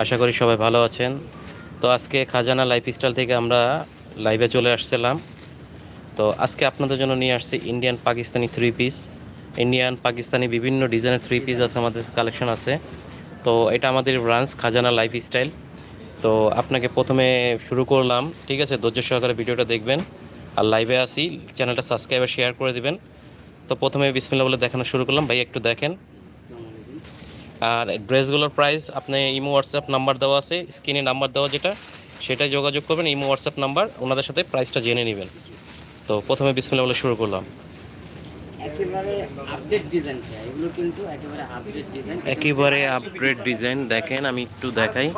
আশা করি সবাই ভালো আছেন। তো আজকে খাজানা লাইফস্টাইল থেকে আমরা লাইভে চলে আসছিলাম। তো আজকে আপনাদের জন্য নিয়ে আসছি Indian Pakistani three piece Indian Pakistani বিভিন্ন ডিজাইনের থ্রি পিস আছে, আমাদের কালেকশন আছে। তো এটা আমাদের ব্রাঞ্চ খাজানা লাইফস্টাইল তো আপনাকে প্রথমে শুরু করলাম, ঠিক আছে? ধৈর্য সহকারে ভিডিওটা দেখবেন। আর লাইভে আসি চ্যানেলটা সাবস্ক্রাইব আর শেয়ার করে দিবেন। তো প্রথমে বিসমিল্লা বলে দেখানো শুরু করলাম। ভাই, একটু দেখেন। আর ড্রেসগুলোর প্রাইস আপনি ইমো হোয়াটসঅ্যাপ নাম্বার দেওয়া আছে স্ক্রিনে নাম্বার দেওয়া যেটা সেটাই যোগাযোগ করবেন ইমো হোয়াটসঅ্যাপ নাম্বার ওনাদের সাথে প্রাইসটা জেনে নেবেন। তো প্রথমে বিসমিল্লা বলে শুরু করলাম। একেবারে আপডেট ডিজাইন এগুলো কিন্তু একেবারে আপডেট ডিজাইন একেবারে আপগ্রেড ডিজাইন দেখেন আমি একটু দেখাই।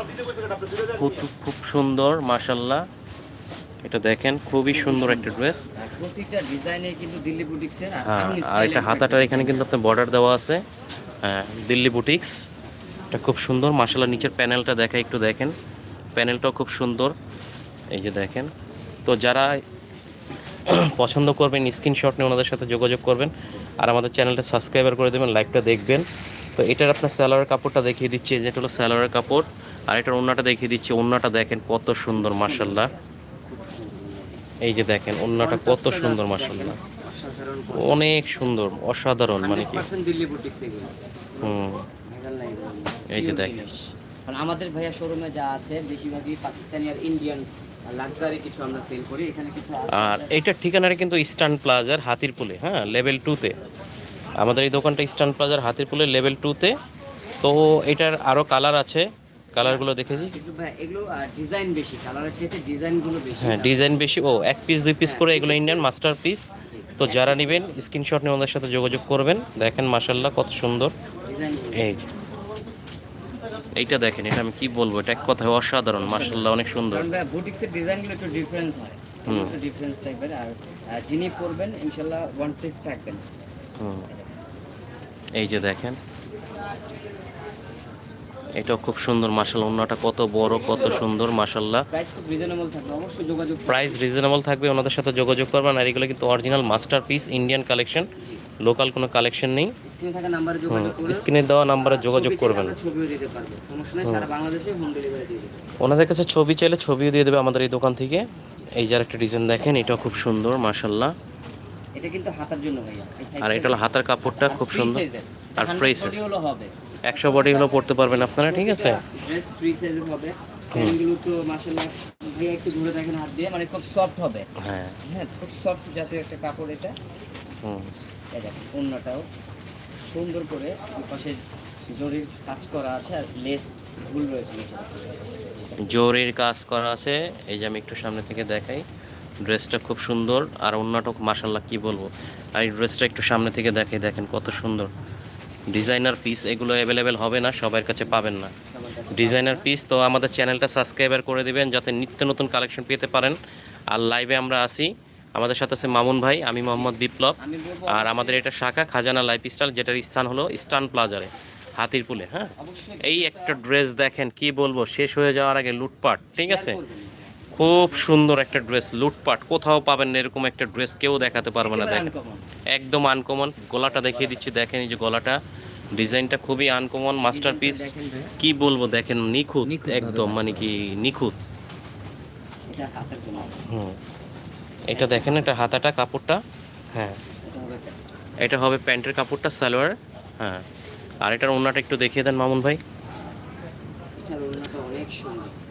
খুব খুব সুন্দর মাশাল্লাহ এটা দেখেন খুবই সুন্দর একটা ড্রেস প্রতিটা ডিজাইনে কিন্তু দিল্লি বুটিক্সের হ্যাঁ আর এটা হাতাটা এখানে কিন্তু আপনার বর্ডার দেওয়া আছে। দিল্লি বুটিক্স। এটা খুব সুন্দর। মাশাল্লাহ নিচের প্যানেলটা দেখা একটু দেখেন। প্যানেলটাও খুব সুন্দর। এই যে দেখেন। তো যারা পছন্দ করবেন স্ক্রিনশট নিয়ে ওনাদের সাথে যোগাযোগ করবেন, আর আমাদের চ্যানেলটা সাবস্ক্রাইবার করে দেবেন লাইভটা দেখবেন। তো এটার আপনার স্যালোয়ার কাপড়টা দেখিয়ে দিচ্ছি। যেটা হলো স্যালোয়ার কাপড়, আর এটার ওন্নাটা দেখিয়ে দিচ্ছি। ওন্নাটা দেখেন কত সুন্দর মাশাল্লাহ এই যে দেখেন, ওন্নাটা কত সুন্দর অসাধারণ অনেক সুন্দর অসাধারণ মানে কি? 100% দিল্লি বুটিক্স এগুলো। হুম। ভেজাল নাই এগুলোর মধ্যে। এই যে দেখেন। আমাদের ভাইয়া শোরুমে যা আছে বেশিরভাগই পাকিস্তানি আর ইন্ডিয়ান লাক্সারি কিছু আমরা সেল করি। এখানে কিছু আর এইটার ঠিকানাটা কিন্তু ইস্টার্ন প্লাজার হাতিরপুলে হ্যাঁ লেভেল টুতে আমাদের এই দোকানটা ইস্টার্ন প্লাজার হাতিরপুলে লেভেল টুতে তো। এটার আরও কালার আছে। কালারগুলো দেখেছি এগুলো ডিজাইন বেশি। কালারের চেয়ে ডিজাইনগুলো বেশি। হ্যাঁ ডিজাইন বেশি। ও এক পিস দুই পিস করে এগুলো ইন্ডিয়ান মাস্টার পিস তো যারা নেবেন স্ক্রিনশট নিয়ে ওদের সাথে যোগাযোগ করবেন। দেখেন মাসাল্লাহ কত সুন্দর। এই এইটা দেখেন এটা আমি কি বলব? এটা এক কথায় অসাধারণ মাসাল্লাহ অনেক সুন্দর। বুটিক্সের ডিজাইনগুলো একটু ডিফারেন্স হয়। একটু ডিফারেন্স টাইপের আর আর যিনি পরবেন ইনশাল্লাহ ওয়ান পিস থাকবেন। হুম। এই যে দেখেন। এটাও খুব সুন্দর মাসাল্লাহ অন্যটা কত বড় কত সুন্দর মাসাল্লাহ প্রাইস রিজনেবল থাকবে ওনাদের সাথে যোগাযোগ করবেন আর এগুলো কিন্তু original masterpiece Indian collection local কোনো কালেকশন নেই। স্ক্রিনে দেওয়া নাম্বারে যোগাযোগ করবেন। ওনাদের কাছে ছবি চাইলে ছবিও দিয়ে দেবে আমাদের এই দোকান থেকে। এই যার একটা ডিজাইন দেখেন এটাও খুব সুন্দর মাসাল্লাহ এটা কিন্তু হাতার জন্য ভাইয়া। আর এটা হলো হাতার কাপড়টা খুব সুন্দর। আর 100 free size। body হলো হবে। একশো বডি হলো পড়তে পারবেন আপনারা ঠিক আছে? ড্রেস ফ্রি সাইজের হবে। প্যান্টগুলো তো মাশাআল্লাহ ভাইয়া একটু ধরে দেখেন হাত দিয়ে মানে খুব সফট হবে। হ্যাঁ। হ্যাঁ খুব সফট জাতীয় একটা কাপড় এটা। হুম। সুন্দর করে পাশে জরির কাজ করা আছে আর লেস রয়েছে জোরের কাজ করা আছে। এই যে আমি একটু সামনে থেকে দেখাই ড্রেসটা খুব সুন্দর। আর অন্যটক মাসাল্লাহ কি বলব? আর এই ড্রেসটা একটু সামনে থেকে দেখাই দেখেন কত সুন্দর। ডিজাইনার পিস এগুলো অ্যাভেলেবেল হবে না, সবার কাছে পাবেন না। ডিজাইনার পিস তো আমাদের চ্যানেলটা সাবস্ক্রাইবার করে দিবেন যাতে নিত্য নতুন কালেকশন পেতে পারেন। আর লাইভে আমরা আসি আমাদের সাথে আছে মামুন ভাই, আমি মোহাম্মদ বিপ্লব। আর আমাদের এটা শাখা, খাজানা লাইফ স্টাইল যেটার স্থান হলো ইস্টার্ন প্লাজারে হাতিরপুলে হ্যাঁ? এই একটা ড্রেস দেখেন, কি বলব? শেষ হয়ে যাওয়ার আগে লুটপাট, ঠিক আছে। খুব সুন্দর একটা ড্রেস লুটপাট কোথাও পাবেন না এরকম একটা ড্রেস কেউ দেখাতে পারবে না দেখেন। একদম আনকমন গলাটা দেখিয়ে দিচ্ছি দেখেন এই যে গলাটা। ডিজাইনটা খুবই আনকমন মাস্টারপিস দেখেন ভাই, কি বলব দেখেন নিখুঁত একদম মানে কি নিখুঁত। এটা হুম। এটা দেখেন এটা হাতাটা কাপড়টা। হ্যাঁ। এটা হবে প্যান্টের কাপড়টা সালোয়ার। হ্যাঁ। আর এটার ওন্নাটা একটু দেখিয়ে দেন মামুন ভাই। অনেক সুন্দর।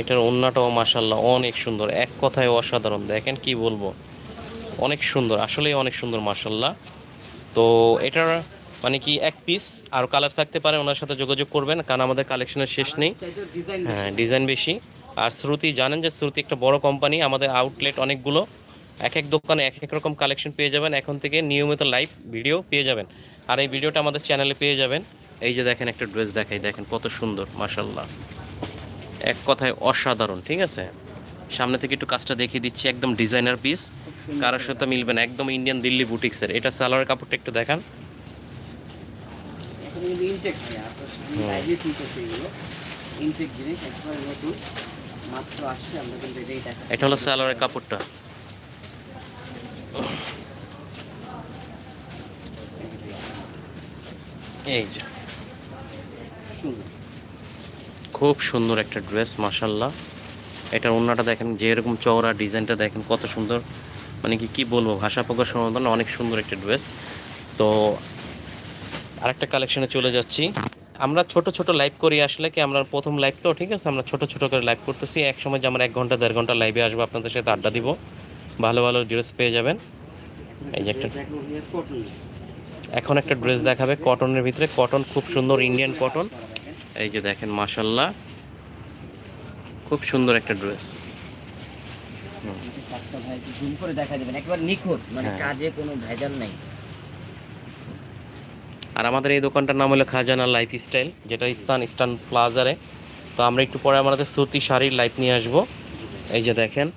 এটার ওন্নাটাও মাসাল্লাহ অনেক সুন্দর। এক কথায় অসাধারণ। দেখেন কি বলব? অনেক সুন্দর। আসলেই অনেক সুন্দর মাসাল্লাহ তো এটার মানে কি এক পিস আর কালার থাকতে পারে, ওনার সাথে যোগাযোগ করবেন। কারণ আমাদের কালেকশনের শেষ নেই। হ্যাঁ ডিজাইন বেশি। আর শ্রুতি, জানেন যে শ্রুতি একটা বড় কোম্পানি আমাদের আউটলেট অনেকগুলো। এক এক দোকানে এক এক রকম কালেকশন পেয়ে যাবেন। এখন থেকে নিয়মিত লাইভ ভিডিও পেয়ে যাবেন। আর এই ভিডিওটা আমাদের চ্যানেলে পেয়ে যাবেন। এই যে দেখেন একটা ড্রেস দেখাই। দেখেন কত সুন্দর মাসাল্লাহ এক কথায় অসাধারণ ঠিক আছে? সামনে থেকে একটু কাজটা দেখিয়ে দিচ্ছি একদম ডিজাইনার পিস কারোর সাথে মিলবে না একদম ইন্ডিয়ান দিল্লি বুটিক্সের এটা সালোয়ার কাপড়টা একটু দেখান। এটা হলো সালোয়ারের কাপড়টা। এই যে। সুন্দর। খুব সুন্দর একটা ড্রেস মাসাল্লাহ এটা ওড়নাটা দেখেন যে এরকম চওড়া ডিজাইনটা দেখেন, কত সুন্দর। মানে কি কি বলব, ভাষা প্রকাশের মতন অনেক সুন্দর একটা ড্রেস। তো আরেকটা কালেকশনে চলে যাচ্ছি। আমরা ছোট ছোট লাইভ করি আসলে কি, আমরা প্রথম লাইভ তো, ঠিক আছে? আমরা ছোট ছোট করে লাইভ করতেছি। এক সময় যে আমরা এক ঘণ্টা, দেড় ঘণ্টা লাইভে আসব, আপনাদের সাথে আড্ডা দিব। ভালো ভালো ড্রেস পেয়ে যাবেন। এই যে একটা- এখন একটা ড্রেস দেখাবে, কটনের ভিতরে। কটন খুব সুন্দর, ইন্ডিয়ান কটন। এই যে দেখেন মাশাল্লাহ খুব সুন্দর একটা ড্রেস। কাজটা ভাই জুম করে দেখা দেবেন। একবার নিখুঁত মানে হ্যাঁ। কাজে কোনো ভেজাল নাই। আর আমাদের এই দোকানটার নাম হলো খাজানা লাইফ স্টাইল যেটা স্থান ইস্টার্ন প্লাজারে। তো আমরা একটু পরে আমাদের সুতি শাড়ির লাইফ নিয়ে আসব। এই যে দেখেন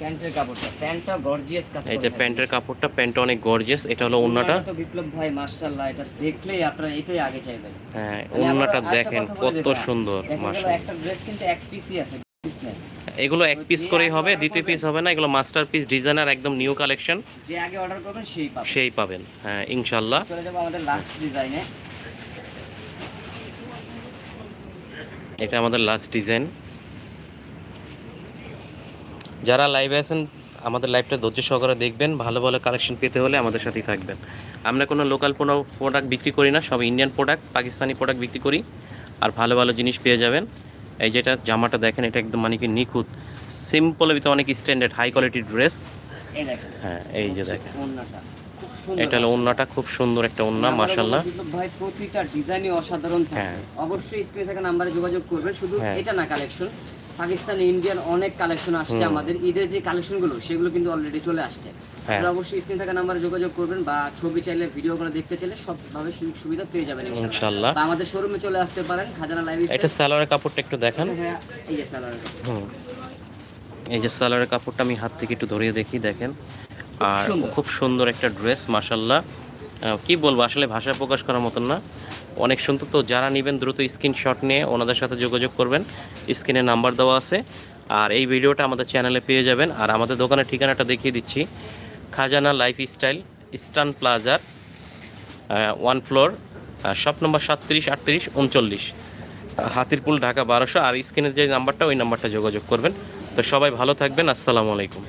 প্যান্টের কাপড়টা। প্যান্টটা গর্জিয়াস কাজ যে প্যান্টের কাপড়টা প্যান্টটা অনেক গর্জিয়াস এটা হলো ওড়নাটা তো বিপ্লব ভাই মাশাআল্লাহ এটা দেখলেই আপনারা এটাই আগে চাইবেন। হ্যাঁ মানে আরেকটা দেখেন কত সুন্দর মাশাআল্লাহ। একটা ড্রেস কিন্তু এক পিসই আছে এগুলো এক পিস করেই হবে দ্বিতীয় পিস হবে না এগুলো মাস্টার পিস ডিজাইনার একদম নিউ কালেকশন যে আগে অর্ডার করবেন সেই পাবেন। সেই পাবেন হ্যাঁ ইনশাল্লাহ চলে যাব আমাদের লাস্ট ডিজাইনে এটা আমাদের লাস্ট ডিজাইন যারা লাইভে আছেন আমাদের লাইভটা ধৈর্য সহকারে দেখবেন ভালো ভালো কালেকশন পেতে হলে আমাদের সাথেই থাকবেন। আমরা কোনো লোকাল কোনো প্রোডাক্ট বিক্রি করি না সব ইন্ডিয়ান প্রোডাক্ট পাকিস্তানি প্রোডাক্ট বিক্রি করি আর ভালো ভালো জিনিস পেয়ে যাবেন। এই যেটা জামাটা দেখেন এটা একদম মানে কি নিখুঁত। সিম্পলের ভিতরে অনেক স্ট্যান্ডার্ড হাই কোয়ালিটির ড্রেস হ্যাঁ এই যে দেখেন। এটা হলো ওন্নাটা খুব সুন্দর একটা ওন্না বিপ্লব ভাই প্রতিটা ডিজাইনই অসাধারণ থাকে। হ্যাঁ। অবশ্যই স্ক্রিনে থাকা নাম্বারে যোগাযোগ করবেন শুধু হ্যাঁ। এটা না কালেকশন পাকিস্তান ইন্ডিয়ান অনেক কালেকশন আসছে আমাদের। ঈদের যে কালেকশনগুলো সেগুলো কিন্তু অলরেডি চলে আসছে। হ্যাঁ। আপনারা অবশ্যই স্ক্রিনে থাকা নাম্বারে যোগাযোগ করবেন বা ছবি চাইলে ভিডিও করে দেখতে চাইলে সবভাবে সুযোগ সুবিধা পেয়ে যাবেন ইনশাআল্লাহ। বা আমাদের শোরুমে চলে আসতে পারেন খাজানা লাইভ এটা সালোয়ারের কাপড়টা একটু দেখান। হ্যাঁ এই যে সালোয়ার হুম। এই যে সালোয়ারের কাপড়টা আমি হাত থেকে একটু ধরিয়ে দেখি দেখেন। আর খুব সুন্দর একটা ড্রেস মাসাল্লাহ কি বলব, আসলে ভাষায় প্রকাশ করার মতন না। অনেক সুন্দর তো, যারা নেবেন দ্রুত স্ক্রিনশট নিয়ে ওনাদের সাথে যোগাযোগ করবেন। স্ক্রিনে নাম্বার দেওয়া আছে। আর এই ভিডিওটা আমাদের চ্যানেলে পেয়ে যাবেন। আর আমাদের দোকানের ঠিকানাটা দেখিয়ে দিচ্ছি। খাজানা লাইফ স্টাইল ইস্টার্ন প্লাজার ওয়ান ফ্লোর শপ নম্বর সাতত্রিশ, আটত্রিশ, উনচল্লিশ। হাতিরপুল, ঢাকা বারোশো। আর স্ক্রিনের যে নাম্বারটা ওই নাম্বারটা যোগাযোগ করবেন। তো সবাই ভালো থাকবেন। আসসালামু আলাইকুম।